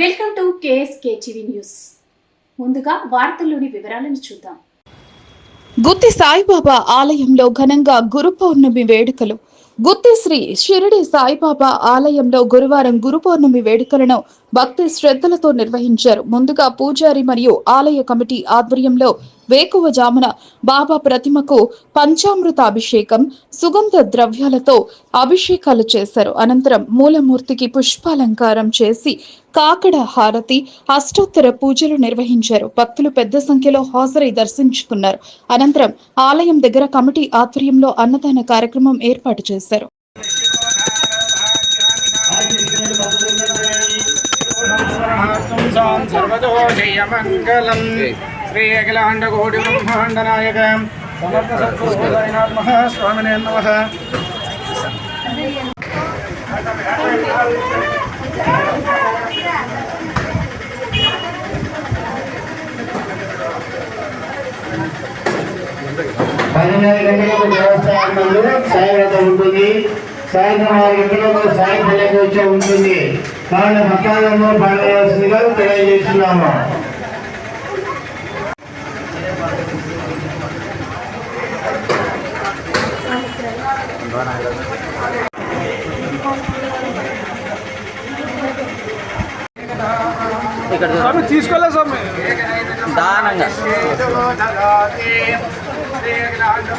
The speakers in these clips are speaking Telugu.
Welcome to KSK TV news. ముందుగా వార్తల్లోని వివరాలను చూద్దాం. గుత్తి సాయిబాబా ఆలయంలో ఘనంగా గురు పౌర్ణమి వేడుకలు. గుత్తిశ్రీ షిరిడి సాయిబాబా ఆలయంలో గురువారం గురు పౌర్ణమి వేడుకలను భక్తి శ్రద్ధలతో నిర్వహించారు. ముందుగా పూజారి మరియు ఆలయ కమిటీ ఆధ్వర్యంలో వేకువజామున బాబా ప్రతిమకు పంచామృత అభిషేకం సుగంధ ద్రవ్యాలతో అభిషేకాలు చేశారు. అనంతరం మూలమూర్తికి పుష్పాలంకారం చేసి కాకడ హారతి అష్టోత్తర పూజలు నిర్వహించారు. భక్తులు పెద్ద సంఖ్యలో హాజరై దర్శించుకున్నారు. అనంతరం ఆలయం దగ్గర కమిటీ ఆధ్వర్యంలో అన్నదాన కార్యక్రమం ఏర్పాటు చేశారు. సర్వదోషయమంగళం శ్రీ అఖిలాండకోటి బ్రహ్మాండ నాయక సమర్థ సద్గురునాథ్ మహాస్వామినే నమ పదిన్నర గంటలకు దేవస్థానంలో సాయివ్రతం ఉంటుంది సాయంత్రం ఆరు గంటలకు సాయి ఫలకోత్సవం ఉంటుంది కావున భక్తాలను పాల్గొనవలసిందిగా తెలియజేస్తున్నాము స్వామి తీసుకోలే స్వామి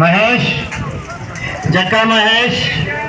महेश जक्का महेश।